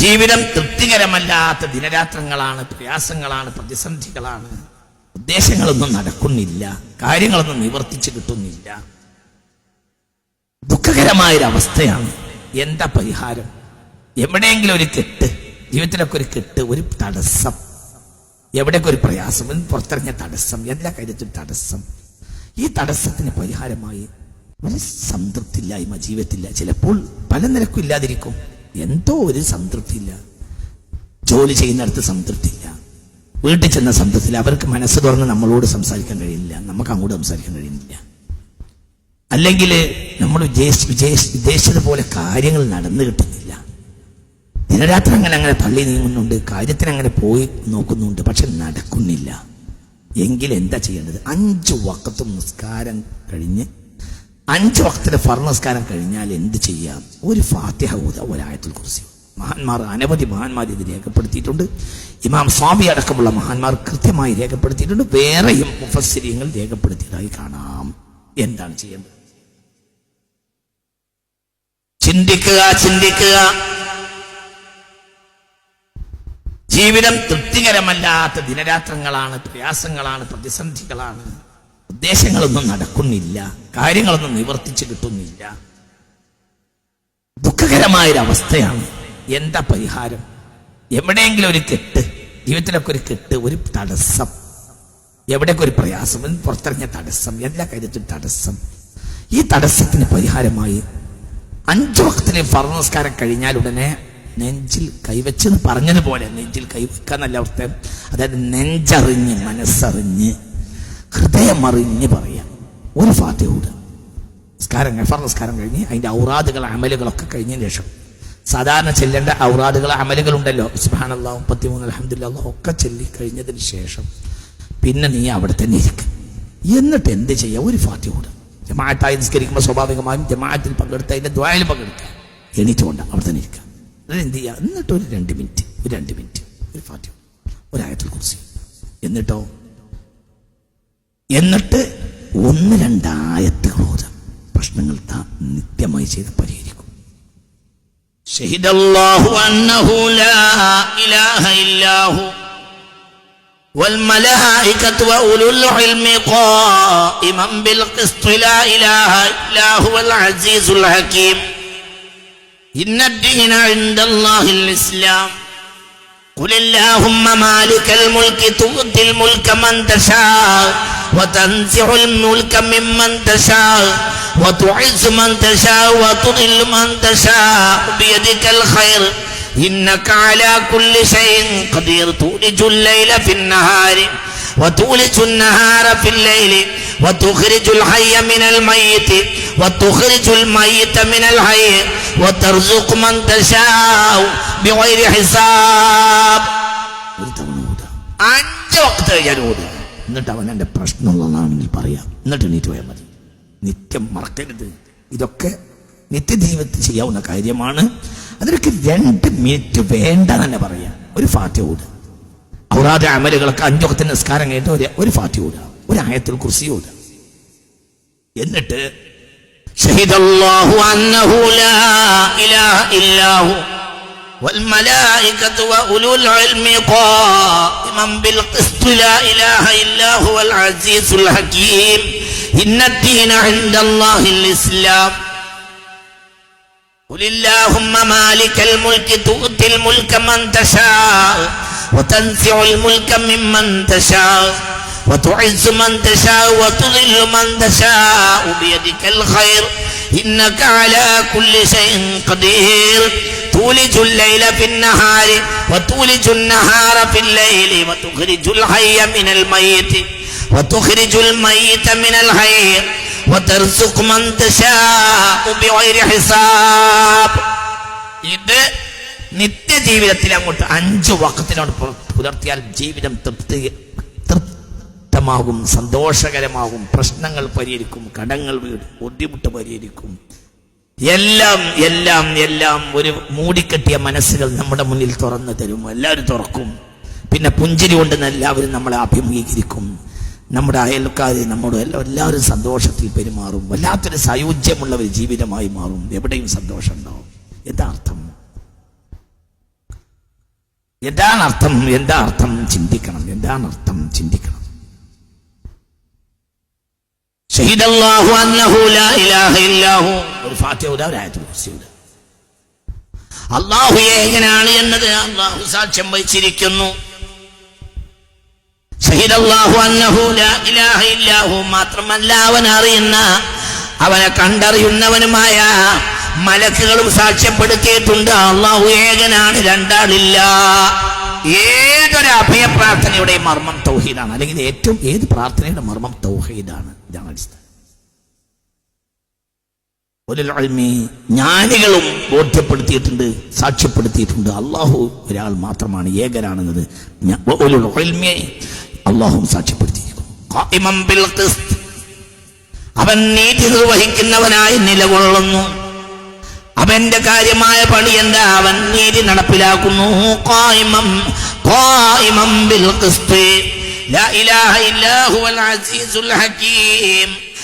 ജീവിതം തൃപ്തികരമല്ലാത്ത ദിനരാത്രങ്ങളാണ് പ്രയാസങ്ങളാണ് പ്രതിസന്ധികളാണ്. ഉദ്ദേശങ്ങളൊന്നും നടക്കുന്നില്ല കാര്യങ്ങളൊന്നും നിവർത്തിച്ചു കിട്ടുന്നില്ല. ദുഃഖകരമായൊരവസ്ഥയാണ്. എന്താ പരിഹാരം? എവിടെയെങ്കിലും ഒരു കെട്ട് ജീവിതത്തിലൊക്കെ ഒരു കെട്ട് ഒരു തടസ്സം. എവിടെയൊക്കെ ഒരു പ്രയാസം പുറത്തിറങ്ങിയ തടസ്സം എല്ലാ കാര്യത്തിലും തടസ്സം. ഈ തടസ്സത്തിന് പരിഹാരമായി ഒരു സംതൃപ്തിയില്ലായ്മ ജീവിതത്തില്ല. ചിലപ്പോൾ പല നിലക്കും ഇല്ലാതിരിക്കും. എന്തോ ഒരു സംതൃപ്തിയില്ല. ജോലി ചെയ്യുന്നിടത്ത് സംതൃപ്തിയില്ല. വീട്ടിൽ ചെന്ന സംതൃപ്തിയില്ല. അവർക്ക് മനസ്സ് തുറന്ന് നമ്മളോട് സംസാരിക്കാൻ കഴിയുന്നില്ല. നമുക്ക് അങ്ങോട്ട് സംസാരിക്കാൻ കഴിയുന്നില്ല. അല്ലെങ്കിൽ നമ്മൾ ഉദ്ദേശ പോലെ കാര്യങ്ങൾ നടന്നു കിട്ടുന്നില്ല. ദിനരാത്രി അങ്ങനെ അങ്ങനെ പള്ളി നീങ്ങുന്നുണ്ട്. കാര്യത്തിന് അങ്ങനെ പോയി നോക്കുന്നുണ്ട്. പക്ഷെ നടക്കുന്നില്ല. എങ്കിൽ എന്താ ചെയ്യേണ്ടത്? അഞ്ചു വക്കത്തും നിസ്കാരം കഴിഞ്ഞ് അഞ്ച് വക്കത്തിന്റെ ഫർണസ്കാരം കഴിഞ്ഞാൽ എന്ത് ചെയ്യാം? ഒരു ഫാത്തിഹ ഊത ഒരായത്തിൽ കുറിച്ച് മഹാന്മാർ അനവധി മഹാന്മാർ ഇത് രേഖപ്പെടുത്തിയിട്ടുണ്ട്. ഇമാം സ്വാമി അടക്കമുള്ള മഹാന്മാർ കൃത്യമായി രേഖപ്പെടുത്തിയിട്ടുണ്ട്. വേറെയും മുഫസ്സിരിയങ്ങൾ രേഖപ്പെടുത്തിയതായി കാണാം. എന്താണ് ചെയ്യേണ്ടത്? ചിന്തിക്കുക ചിന്തിക്കുക. ജീവിതം തൃപ്തികരമല്ലാത്ത ദിനരാത്രങ്ങളാണ് പ്രയാസങ്ങളാണ് പ്രതിസന്ധികളാണ്. ഉദ്ദേശങ്ങളൊന്നും നടക്കുന്നില്ല. കാര്യങ്ങളൊന്നും നിവർത്തിച്ച് കിട്ടുന്നില്ല. ദുഃഖകരമായൊരവസ്ഥയാണ്. എന്താ പരിഹാരം? എവിടെയെങ്കിലും ഒരു കെട്ട് ജീവിതത്തിലൊക്കെ ഒരു കെട്ട് ഒരു തടസ്സം. എവിടെയൊക്കെ ഒരു പ്രയാസം പുറത്തിറങ്ങിയ തടസ്സം എല്ലാ കാര്യത്തിലും തടസ്സം. ഈ തടസ്സത്തിന് പരിഹാരമായി അഞ്ചു വക്തിലെ ഫർണസ്കാരം കഴിഞ്ഞാൽ ഉടനെ നെഞ്ചിൽ കൈവച്ചെന്ന് പറഞ്ഞതുപോലെ നെഞ്ചിൽ കൈവെക്കാന്നല്ല അവസ്ഥ. അതായത് നെഞ്ചറിഞ്ഞ് മനസ്സറിഞ്ഞ് ഹൃദയമറിഞ്ഞ് പറയാം. ഒരു ഫാത്തിഹൂട് നിസ്കാരം ഫർ നിസ്കാരം കഴിഞ്ഞ് അതിന്റെ ഔറാദുകൾ അമലുകളൊക്കെ കഴിഞ്ഞതിന് ശേഷം. സാധാരണ ചെല്ലേണ്ട ഔറാദുകൾ അമലുകളുണ്ടല്ലോ സുബാനല്ലാ മുപ്പത്തിമൂന്ന് അലഹമില്ല ഒക്കെ ചെല്ലി കഴിഞ്ഞതിന് ശേഷം പിന്നെ നീ അവിടെ തന്നെ ഇരിക്കും. എന്നിട്ട് എന്ത് ചെയ്യുക ഒരു ഫാത്തിഹൂട് ജമാഅത്തായി നിസ്കരിക്കുമ്പോൾ സ്വാഭാവികമായും ജമാഅത്തിൽ പങ്കെടുത്ത അതിന്റെ ദ്വായിൽ പങ്കെടുക്കുക എണീറ്റുകൊണ്ട് അവിടെ തന്നെ ഇരിക്കുക എന്നിട്ട് എന്ത് ചെയ്യുക എന്നിട്ട് ഒരു രണ്ട് മിനിറ്റ് ഒരു രണ്ട് മിനിറ്റ് ഒരു ഫാത്തിഹ ഒരായത്തിൽ കുറിച്ച് എന്നിട്ടോ? എന്നിട്ട് ഒന്ന് രണ്ടായത്തുകൾ ഓതാം പ്രശ്നങ്ങൾ താ നിത്യമായി ചെയ്ത് പരിഹരിക്കും شهد الله أنه لا إله إلا هو والملائكة وأولو العلم قائما بالقسط لا إله إلا هو العزيز الحكيم إن الدين عند الله الإسلام قل اللهم مالك الملك تؤتي الملك من تشاء وتنزع الملك ممن تشاء وتعز من تشاء وتضل من تشاء بيدك الخير إنك على كل شيء قدير تولج الليل في النهار وتولج النهار في الليل وتخرج الحي من الميت وتخرج الميت من الحي وترزق من تشاء بغير حساب ഒരു തവണ ഓതാം അഞ്ച് വക്ത് ഞാൻ ഓതുക എന്നിട്ട് അവൻ എന്റെ പ്രശ്നമുള്ളതാണെങ്കിൽ പറയാം. എന്നിട്ട് നീറ്റ് പോയാൽ മതി. നിത്യം മറക്കരുത്. ഇതൊക്കെ നിത്യജീവിതത്തിൽ ചെയ്യാവുന്ന കാര്യമാണ്. അതിനൊക്കെ രണ്ട് മിനിറ്റ് വേണ്ട തന്നെ പറയാം. ഒരു ഫാറ്റ് ഓടുക ഔറാദ അമലുകളൊക്കെ അഞ്ചൊക്കെ നിസ്കാരം കഴിഞ്ഞിട്ട് ഒരു ഒരു ഫാറ്റ് ഓടുക ഒരു ആയത്തിൽ കുറിച്ച് ഓടുക എന്നിട്ട് ഷഹിദ് അല്ലാഹു അന്നഹു ലാ ഇലാഹ ഇല്ലാഹു والملائكة وأولو العلم قائما بالقسط لا إله إلا هو العزيز الحكيم. إن الدين عند الله الإسلام. قل اللهم مالك الملك تؤتي الملك من تشاء وتنزع الملك ممن تشاء وتعز من تشاء وتضل من تشاء. بيدك الخير. إنك على كل شيء قدير تولج الليل في النهار وتولج النهار في الليل وتخرج الحي من الميت وتخرج الميت من الحي وترزق من تشاء بغير حساب ഇത് നിത്യജീവിതത്തിൽ അങ്ങോട്ട് അഞ്ചു വക്കത്തിനോട് പു- പുലർത്തിയാൽ ജീവിതം തൃപ്തി തൃപ്തമാകും സന്തോഷകരമാകും പ്രശ്നങ്ങൾ പരിഹരിക്കും കടങ്ങൾ വീടും ബുദ്ധിമുട്ട് പരിഹരിക്കും. എല്ലാം എല്ലാം എല്ലാം ഒരു മൂടിക്കെട്ടിയ മനസ്സുകൾ നമ്മുടെ മുന്നിൽ തുറന്നു തരും. എല്ലാവരും തുറക്കും. പിന്നെ പുഞ്ചിരി കൊണ്ട് എല്ലാവരും നമ്മളെ അഭിമുഖീകരിക്കും. നമ്മുടെ അയൽക്കാർ നമ്മുടെ എല്ലാ എല്ലാവരും സന്തോഷത്തിൽ പെരുമാറും. വല്ലാത്തൊരു സയോജ്യമുള്ള ഒരു ജീവിതമായി മാറും. എവിടെയും സന്തോഷം ഉണ്ടാവും. യഥാർത്ഥം. എന്താണ് അർത്ഥം എന്താ അർത്ഥം ചിന്തിക്കണം. എന്താണ് അർത്ഥം ചിന്തിക്കണം. ഒരു ഫാത്തിഹ ഓതാ, ഒരു ആയത്തുൽ കുർസി ഓതാ. അള്ളാഹു ഏകനാണ് എന്നത് അള്ളാഹു സാക്ഷ്യം വഹിച്ചിരിക്കുന്നു. മാത്രമല്ല അവൻ അറിയുന്ന അവനെ കണ്ടറിയുന്നവനുമായ മലക്കുകളും സാക്ഷ്യപ്പെടുത്തിയിട്ടുണ്ട്. അള്ളാഹു ഏകനാണ് രണ്ടാളില്ല. ഏതൊരു അഭയപ്രാർത്ഥനയുടെ മർമ്മം തൗഹീദാണ്. അല്ലെങ്കിൽ ഏറ്റവും ഏത് പ്രാർത്ഥനയുടെ മർമ്മം തൗഹീദാണ്? ഇതാണ് അടിസ്ഥാനം ജ്ഞാനികളും ബോധ്യപ്പെടുത്തിയിട്ടുണ്ട് സാക്ഷ്യപ്പെടുത്തിയിട്ടുണ്ട്. അള്ളാഹു ഒരാൾ മാത്രമാണ് ഏകനാണെന്നത്. അള്ളാഹു സാക്ഷ്യപ്പെടുത്തിയിരിക്കുന്നു. അവൻ നീതി നിർവഹിക്കുന്നവനായി നിലകൊള്ളുന്നു. അവന്റെ കാര്യമായ പണി എന്താ? അവൻ നീതി നടപ്പിലാക്കുന്നു.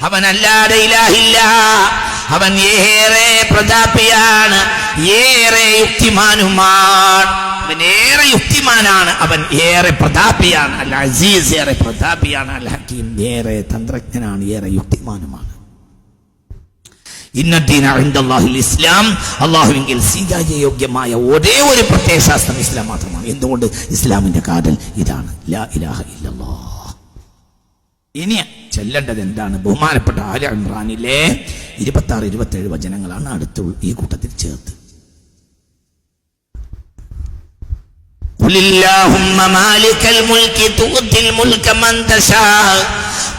അവനല്ലാതെ ഇലാഹില്ല. അവൻ ഏറെ പ്രതാപിയാണ് ഏറെ യുക്തിമാനുമാണ് അവൻ ഏറെ യുക്തിമാനാണ് അവൻ ഏറെ പ്രതാപിയാണ്. അൽ അസീസ് ഏറെ പ്രതാപിയാണ് അൽ ഹക്കീം ഏറെ തന്ത്രജ്ഞനാണ് ഏറെ യുക്തിമാനുമാണ്. ഇസ്ലാം അള്ളാഹുവിങ്കിൽ സ്വീകാര്യയോഗ്യമായ ഒരേ ഒരു പ്രത്യയശാസ്ത്രം ഇസ്ലാം മാത്രമാണ് എന്തുകൊണ്ട് ഇസ്ലാമിന്റെ കാതൽ ഇതാണ് ലാ ഇലാഹ ഇല്ലല്ലാഹ് ഇനി ചെല്ലേണ്ടത് എന്താണ് ബഹുമാനപ്പെട്ട ആല ഇമ്രാനിലെ ഇരുപത്തി ആറ് ഇരുപത്തി ഏഴ് വചനങ്ങളാണ് അടുത്ത ഈ കൂട്ടത്തിൽ ചേർത്ത് قل اللهم مالك الملك تؤتي الملك من تشاء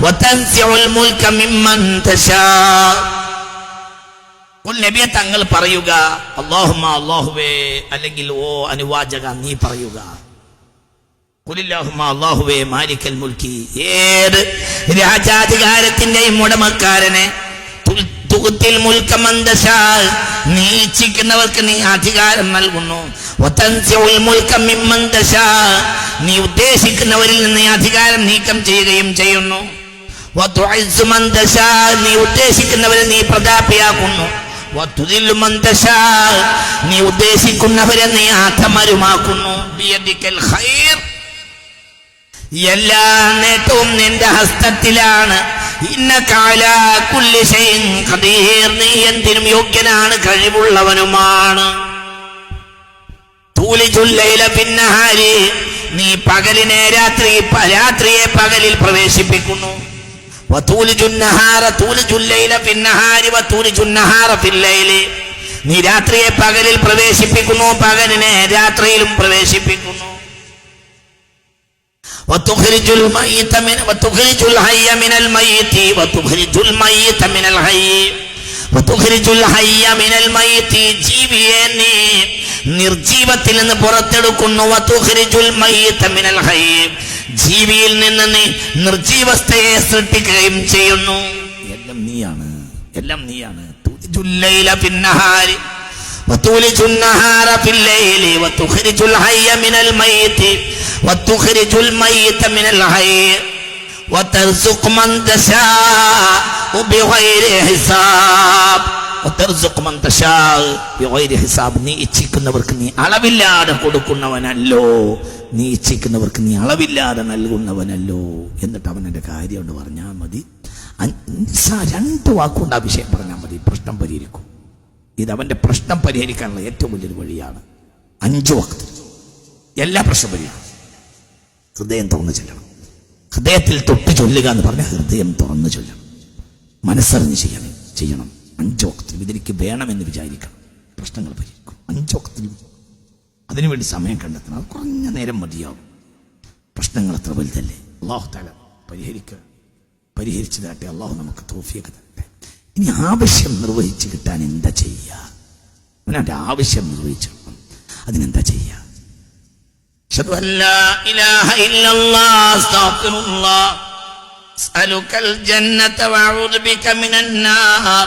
وتنزع الملك ممن تشاء ഉൽ നബിയെ തങ്ങൾ പറയുക അള്ളാഹുമ അള്ളാഹുവേ അല്ലെങ്കിൽ ഓ അനുവാചക നീ പറയുക. കുലില്ലാഹുമ അള്ളാഹുവേ മാലിക്കൽ മുൽക്കി. ഏത് രാജാധികാരത്തിന്റെയും ഉടമക്കാരനെ തുൽ- തുകുത്തിൽ മുൽക്കമന്തശാ നീ ഇച്ഛിക്കുന്നവർക്ക് നീ അധികാരം നൽകുന്നു. നീ ഉദ്ദേശിക്കുന്നവരിൽ നിന്ന് അധികാരം നീക്കം ചെയ്യുകയും ചെയ്യുന്നു. നീ ഉദ്ദേശിക്കുന്നവരെ നീ പ്രതാപിയാക്കുന്നു. നീ ഉദ്ദേശിക്കുന്നവരെ നീ ആത്മരുമാക്കുന്നു എല്ലാ നേട്ടവും നിന്റെ ഹസ്തത്തിലാണ്. നീ എന്തിനും യോഗ്യനാണ് കഴിവുള്ളവനുമാണ്. നീ പകലിനെ രാത്രി രാത്രിയെ പകലിൽ പ്രവേശിപ്പിക്കുന്നു. നീ രാത്രിയെ പകലിൽ പ്രവേശിപ്പിക്കുന്നു പകലിനെ രാത്രിയിലും പ്രവേശിപ്പിക്കുന്നു وتخرج الميت من وتخرج الحي من الميت وتخرج الميت من الحي وتخرج الحي من الميت ജീവിയെ നീ നിർജീവത്തിൽ നിന്ന് പുറത്തെടുക്കുന്നു വതുഖ്രിജുൽ മയ്യിത മിനൽ ഹയ്യ ജീവിയിൽ നിന്ന് നീ നിർജീവസ്ഥയെ സൃഷ്ടിക്കുകയും ചെയ്യുന്നു എല്ലാം നീയാണ് എല്ലാം നീയാണ് الليل في النهار وتولج النهار في الليل وتخرج الحي من الميت وتخرج الميت من الحي وترزق من تشاء بغير حساب നീ ഇച്ഛിക്കുന്നവർക്ക് നീ അളവില്ലാതെ കൊടുക്കുന്നവനല്ലോ. നീ ഇച്ഛിക്കുന്നവർക്ക് നീ അളവില്ലാതെ നൽകുന്നവനല്ലോ. എന്നിട്ട് അവൻ കാര്യം കൊണ്ട് പറഞ്ഞാൽ മതി. രണ്ട് വാക്കുകൊണ്ട് ആ വിഷയം പറഞ്ഞാൽ മതി. പ്രശ്നം പരിഹരിക്കും. ഇത് അവന്റെ പ്രശ്നം പരിഹരിക്കാനുള്ള ഏറ്റവും വലിയൊരു വഴിയാണ്. അഞ്ചു വാക്ക് എല്ലാ പ്രശ്നം പരിഹരിക്കും. ഹൃദയം തുറന്നു ചൊല്ലണം. ഹൃദയത്തിൽ തൊട്ട് ചൊല്ലുക എന്ന് പറഞ്ഞാൽ ഹൃദയം തുറന്നു ചൊല്ലണം. മനസ്സറിഞ്ഞ് ചെയ്യണം. ചെയ്യണം. അഞ്ചോക്കത്തിൽ ഇതെനിക്ക് വേണമെന്ന് വിചാരിക്കണം പ്രശ്നങ്ങൾ പരിഹരിക്കും അഞ്ചോക്കത്തിലും അതിനുവേണ്ടി സമയം കണ്ടെത്തണം അത് കുറഞ്ഞ നേരം മതിയാവും പ്രശ്നങ്ങൾ അത്ര വലുതല്ലേ അള്ളാഹു താല പരിഹരിക്കുക പരിഹരിച്ചു തരട്ടെ അള്ളാഹു നമുക്ക് തോഫിയൊക്കെ തരട്ടെ ഇനി ആവശ്യം നിർവഹിച്ച് കിട്ടാൻ എന്താ ചെയ്യുക അവനവൻ്റെ ആവശ്യം നിർവഹിച്ചു അതിനെന്താ ചെയ്യുക أشهد أن لا إله إلا الله أستغفر الله أسألك الجنة وأعوذ بك من النار